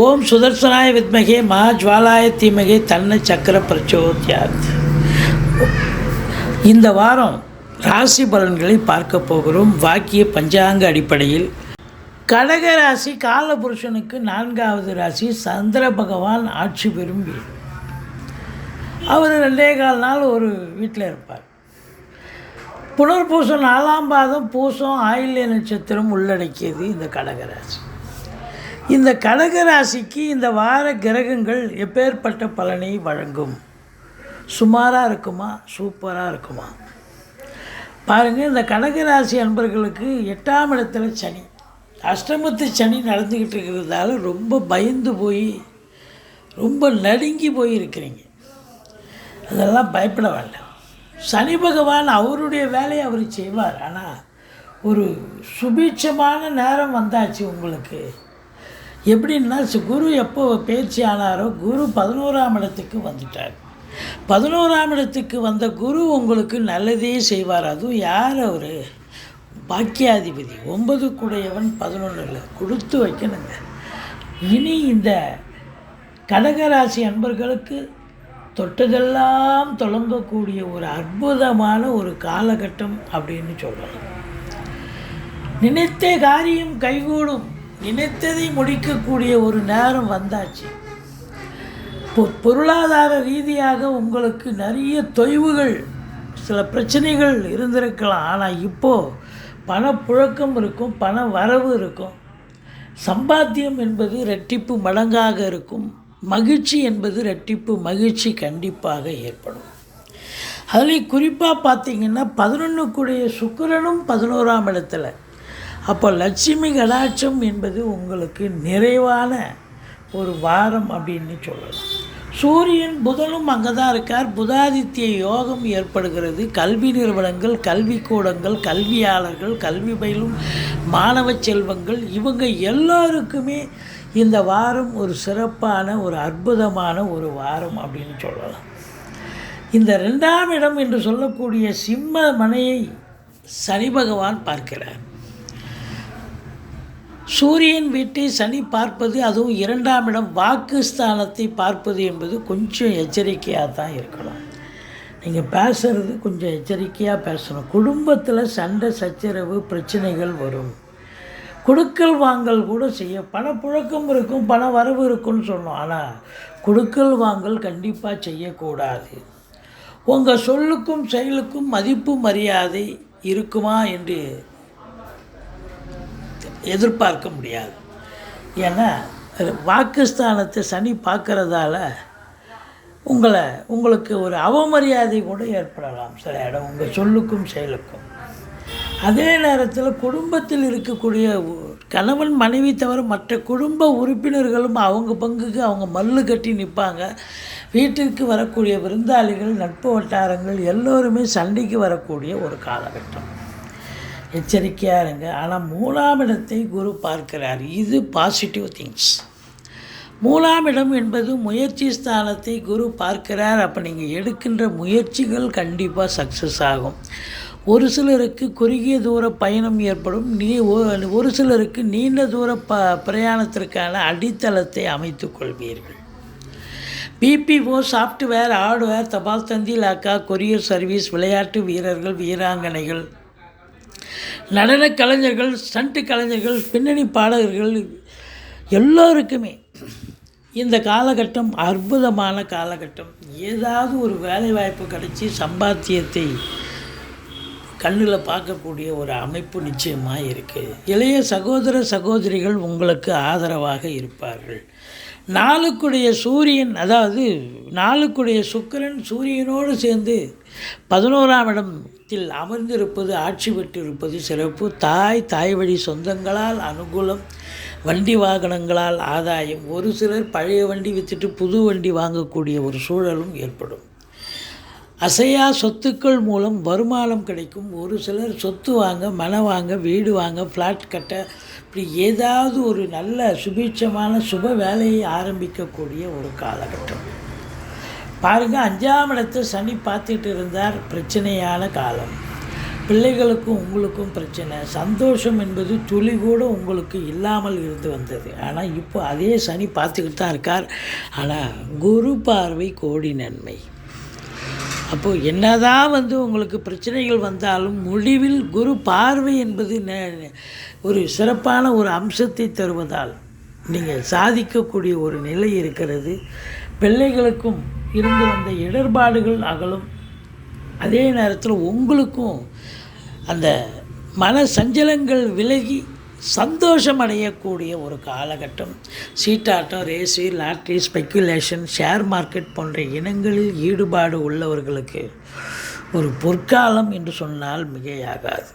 ஓம் சுதர்சனாய வித்மகே மகாஜ்வாலாய தீமகே தன்ன சக்கர பிரச்சோத்யாத். இந்த வாரம் ராசி பலன்களை பார்க்க போகிறோம். வாக்கிய பஞ்சாங்க அடிப்படையில். கடக ராசி காலபுருஷனுக்கு நான்காவது ராசி சந்திர பகவான் ஆட்சி பெறும் வீடு. அவர் ரெண்டே கால் நாள் ஒரு வீட்டில் இருப்பார். புனர்பூசம் நாலாம் பாதம் பூசம் ஆயில்ய நட்சத்திரம் உள்ளடக்கியது இந்த கடகராசி இந்த கடகராசிக்கு இந்த வார கிரகங்கள் எப்பேற்பட்ட பலனை வழங்கும்? சுமாராக இருக்குமா? சூப்பராக இருக்குமா? பாருங்கள் இந்த கடகராசி அன்பர்களுக்கு எட்டாம் இடத்துல சனி. அஷ்டமத்து சனி நடந்துக்கிட்டு இருக்கிறதால ரொம்ப பயந்து போய் ரொம்ப நடுங்கி போய் இருக்கிறீங்க. அதெல்லாம் பயப்பட வேண்டாம். சனி பகவான் அவருடைய வேலையை அவர் செய்வார். ஆனால் ஒரு சுபீட்சமான நேரம் வந்தாச்சு உங்களுக்கு. எப்படின்னா சு- குரு எப்போ பயிற்சி ஆனாரோ குரு பதினோராம் இடத்துக்கு வந்துட்டார். பதினோராம் இடத்துக்கு வந்த குரு உங்களுக்கு நல்லதே செய்வார். அதுவும் யார் அவர்? பாக்கியாதிபதி. ஒன்பது கூடையவன் பதினொன்றில் கொடுத்து வைக்கணுங்க. இனி இந்த கடகராசி அன்பர்களுக்கு தொட்டதெல்லாம் தொடங்கக்கூடிய ஒரு அற்புதமான ஒரு காலகட்டம் அப்படின்னு சொல்லலாம் நினைத்த காரியம் கைகூடும். நினைத்ததை முடிக்கக்கூடிய ஒரு நேரம் வந்தாச்சு. இப்போ பொருளாதார ரீதியாக உங்களுக்கு நிறைய தொய்வுகள் சில பிரச்சனைகள் இருந்திருக்கலாம். ஆனால் இப்போது பணப்புழக்கம் இருக்கும் பண வரவு இருக்கும். சம்பாத்தியம் என்பது ரெட்டிப்பு மடங்காக இருக்கும். மகிழ்ச்சி என்பது ரெட்டிப்பு மகிழ்ச்சி கண்டிப்பாக ஏற்படும். அதில் குறிப்பாக பார்த்தீங்கன்னா பதினொன்றுக்குடைய சுக்கரனும் பதினோராம் இடத்துல அப்போ லட்சுமி கடாட்சம் என்பது உங்களுக்கு நிறைவான ஒரு வாரம் அப்படின்னு சொல்லலாம். சூரியன் புதனும் அங்கே தான் இருக்கார். புதாதித்ய யோகம் ஏற்படுகிறது. கல்வி நிறுவனங்கள் கல்விக்கூடங்கள் கல்வியாளர்கள் கல்வி பயிலும் மாணவ செல்வங்கள் இவங்க எல்லோருக்குமே இந்த வாரம் ஒரு சிறப்பான ஒரு அற்புதமான ஒரு வாரம் அப்படின்னு சொல்லலாம். இந்த ரெண்டாம் இடம் என்று சொல்லக்கூடிய சிம்ம மனையை சனி பகவான் பார்க்கிறார். சூரியன் வீட்டை சனி பார்ப்பது அதுவும் இரண்டாம் இடம் வாக்குஸ்தானத்தை பார்ப்பது என்பது கொஞ்சம் எச்சரிக்கையாக தான் இருக்கணும். நீங்கள் பேசுகிறது கொஞ்சம் எச்சரிக்கையாக பேசணும். குடும்பத்தில் சண்டை சச்சரவு பிரச்சனைகள் வரும். கொடுக்கல் வாங்கல் கூட செய்ய பணப்புழக்கம் இருக்கும் பண வரவு இருக்கும்னு சொன்னோம். ஆனால் கொடுக்கல் வாங்கல் கண்டிப்பாக செய்யக்கூடாது. உங்கள் சொல்லுக்கும் செயலுக்கும் மதிப்பு மரியாதை இருக்குமா என்று எதிர்பார்க்க முடியாது. ஏன்னா வாக்குஸ்தானத்தை சனி பார்க்குறதால உங்களை உங்களுக்கு ஒரு அவமரியாதை கூட ஏற்படலாம். சில இடம் உங்கள் சொல்லுக்கும் செயலுக்கும். அதே நேரத்தில் குடும்பத்தில் இருக்கக்கூடிய கணவன் மனைவி தவிர மற்ற குடும்ப உறுப்பினர்களும் அவங்க பங்குக்கு அவங்க மல்லு கட்டி நிற்பாங்க வீட்டிற்கு வரக்கூடிய விருந்தாளிகள் நட்பு வட்டாரங்கள் எல்லோருமே சண்டைக்கு வரக்கூடிய ஒரு காலகட்டம். எச்சரிக்கையாக இருங்க. ஆனால் மூணாம் இடத்தை குரு பார்க்கிறார். இது பாசிட்டிவ் திங்ஸ் மூலாம் இடம் என்பது முயற்சி ஸ்தானத்தை குரு பார்க்கிறார். அப்போ நீங்கள் எடுக்கின்ற முயற்சிகள் கண்டிப்பாக சக்ஸஸ் ஆகும். ஒரு சிலருக்கு குறுகிய தூர பயணம் ஏற்படும். நீ ஒரு சிலருக்கு நீண்ட தூர ப பிரயாணத்திற்கான அடித்தளத்தை அமைத்து கொள்வீர்கள். பிபிஓ சாஃப்ட்வேர் ஹார்ட்வேர் தபால் தந்தி லாக்கா கொரியர் சர்வீஸ் விளையாட்டு வீரர்கள் வீராங்கனைகள் நடன கலைஞர்கள் ஸ்டண்ட்டு கலைஞர்கள் பின்னணி பாடகர்கள் எல்லோருக்குமே இந்த காலகட்டம் அற்புதமான காலகட்டம். ஏதாவது ஒரு வேலைவாய்ப்பு கிடைச்சி சம்பாத்தியத்தை கண்ணில் பார்க்கக்கூடிய ஒரு அமைப்பு நிச்சயமாக இருக்குது இளைய சகோதர சகோதரிகள் உங்களுக்கு ஆதரவாக இருப்பார்கள். நாளுக்குடைய சூரியன் அதாவது நாளுக்குடைய சுக்கிரன் சூரியனோடு சேர்ந்து பதினோராம் இடத்தில் அமர்ந்திருப்பது ஆட்சி பெற்றிருப்பது சிறப்பு. தாய் தாய் வழி சொந்தங்களால் அனுகூலம் வண்டி வாகனங்களால் ஆதாயம். ஒரு சிலர் பழைய வண்டி விற்றுட்டு புது வண்டி வாங்கக்கூடிய ஒரு சூழலும் ஏற்படும். அசையா சொத்துக்கள் மூலம் வருமானம் கிடைக்கும். ஒரு சிலர் சொத்து வாங்க மனம் வாங்க வீடு வாங்க ஃப்ளாட் கட்ட இப்படி ஏதாவது ஒரு நல்ல சுபீட்சமான சுப வேலையை ஆரம்பிக்கக்கூடிய ஒரு காலகட்டம். பாருங்கள் அஞ்சாம் இடத்தை சனி பார்த்துட்டு இருந்தார். பிரச்சனையான காலம். பிள்ளைகளுக்கும் உங்களுக்கும் பிரச்சனை. சந்தோஷம் என்பது துளி கூட உங்களுக்கு இல்லாமல் இருந்து வந்தது. ஆனால் இப்போ அதே சனி பார்த்துக்கிட்டு தான் இருக்கார். ஆனால் குரு பார்வை கோடி நன்மை. அப்போது என்னதான் வந்து உங்களுக்கு பிரச்சனைகள் வந்தாலும் முடிவில் குரு பார்வை என்பது ஒரு சிறப்பான ஒரு அம்சத்தை தருவதால் நீங்கள் சாதிக்கக்கூடிய ஒரு நிலை இருக்கிறது. பிள்ளைகளுக்கும் இருந்து வந்த இடர்பாடுகள் அகலும். அதே நேரத்தில் உங்களுக்கும் அந்த மன சஞ்சலங்கள் விலகி சந்தோஷம் அடையக்கூடிய ஒரு காலகட்டம். சீட்டாட்டம் ரேசி லாட்ரி ஸ்பெக்குலேஷன் ஷேர் மார்க்கெட் போன்ற இனங்களில் ஈடுபாடு உள்ளவர்களுக்கு ஒரு பொற்காலம் என்று சொன்னால் மிகையாகாது.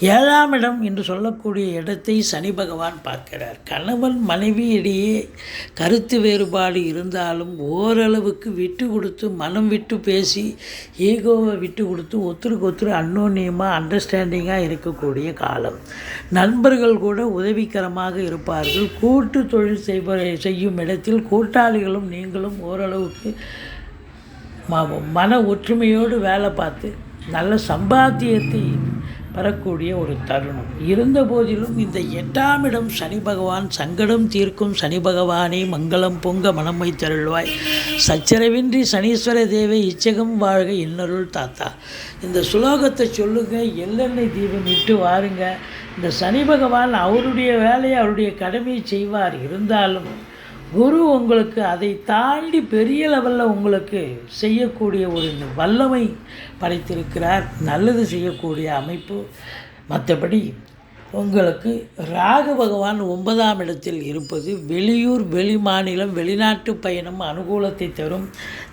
ஏழாம் இடம் என்று சொல்லக்கூடிய இடத்தை சனி பகவான் பார்க்கிறார். கணவன் மனைவி இடையே கருத்து வேறுபாடு இருந்தாலும் ஓரளவுக்கு விட்டு கொடுத்து மனம் விட்டு பேசி ஈகோவை விட்டு கொடுத்து ஒருத்தருக்கு ஒருத்தர் அன்னோன்யமாக அண்டர்ஸ்டாண்டிங்காக இருக்கக்கூடிய காலம். நண்பர்கள் கூட உதவிகரமாக இருப்பார்கள். கூட்டு தொழில் செய்வ செய்யும் இடத்தில் கூட்டாளிகளும் நீங்களும் ஓரளவுக்கு ம- மன ஒற்றுமையோடு வேலை பார்த்து நல்ல சம்பாத்தியத்தை பெறக்கூடிய ஒரு தருணம். இருந்த போதிலும் இந்த எட்டாம் இடம் சனி பகவான் சங்கடம் தீர்க்கும் சனி பகவானே மங்களம் பொங்க மனம் தருள்வாய். சச்சரவின்றி சனீஸ்வர தேவை இச்சகம் வாழ்க இன்னருள் தாத்தா. இந்த சுலோகத்தை சொல்லுங்க எல்லெண்ணெய் தீபம் இட்டு வாருங்க. இந்த சனி பகவான் அவருடைய வேலையை அவருடைய கடமையை செய்வார். இருந்தாலும் குரு உங்களுக்கு அதை தாண்டி பெரிய லெவலில் உங்களுக்கு செய்யக்கூடிய ஒரு வல்லமை படைத்திருக்கிறார். நல்லது செய்யக்கூடிய அமைப்பு. மற்றபடி உங்களுக்கு ராகு பகவான் ஒன்பதாம் இடத்தில் இருப்பது வெளியூர் வெளி மாநிலம் வெளிநாட்டு பயணம் அனுகூலத்தை தரும்.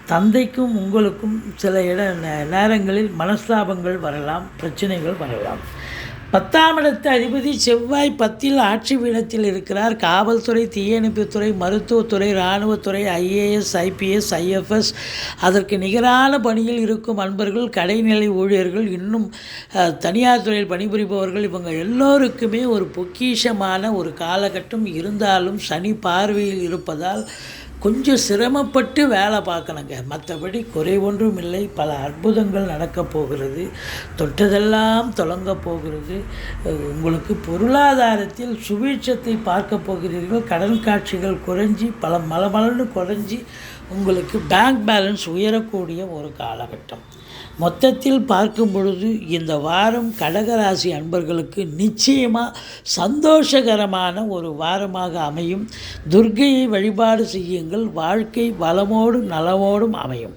தந்தைக்கும் உங்களுக்கும் சில இட நே- நேரங்களில் மனஸ்தாபங்கள் வரலாம் பிரச்சனைகள் வரலாம். பத்தாம் இடத்து அதிபதி செவ்வாய் பத்தில் ஆட்சி பீடத்தில் இருக்கிறார். காவல்துறை தீயணைப்புத்துறை மருத்துவத்துறை இராணுவத்துறை ஐஏஎஸ் ஐபிஎஸ் ஐஎஃப்எஸ். அதற்கு நிகரான பணியில் இருக்கும் அன்பர்கள் கடைநிலை ஊழியர்கள் இன்னும் தனியார் துறையில் பணிபுரிபவர்கள் இவங்க எல்லோருக்குமே ஒரு பொக்கிஷமான ஒரு காலகட்டம் இருந்தாலும் சனி பார்வையில் இருப்பதால் கொஞ்சம் சிரமப்பட்டு வேலை பார்க்கணுங்க. மற்றபடி குறை ஒன்றும் இல்லை. பல அற்புதங்கள் நடக்கப் போகிறது. தொட்டதெல்லாம் தொடங்க போகிறது. உங்களுக்கு பொருளாதாரத்தில் சுபீட்சத்தை பார்க்க போகிறீர்கள். கடன் காட்சிகள் குறைஞ்சி பல மலமலன்னு குறைஞ்சி உங்களுக்கு பேங்க் பேலன்ஸ் உயரக்கூடிய ஒரு காலகட்டம். மொத்தத்தில் பார்க்கும் பொழுது இந்த வாரம் கடகராசி அன்பர்களுக்கு நிச்சயமாக சந்தோஷகரமான ஒரு வாரமாக அமையும். துர்கையை வழிபாடு செய்யுங்கள். வாழ்க்கை வளமோடும் நலமோடும் அமையும்.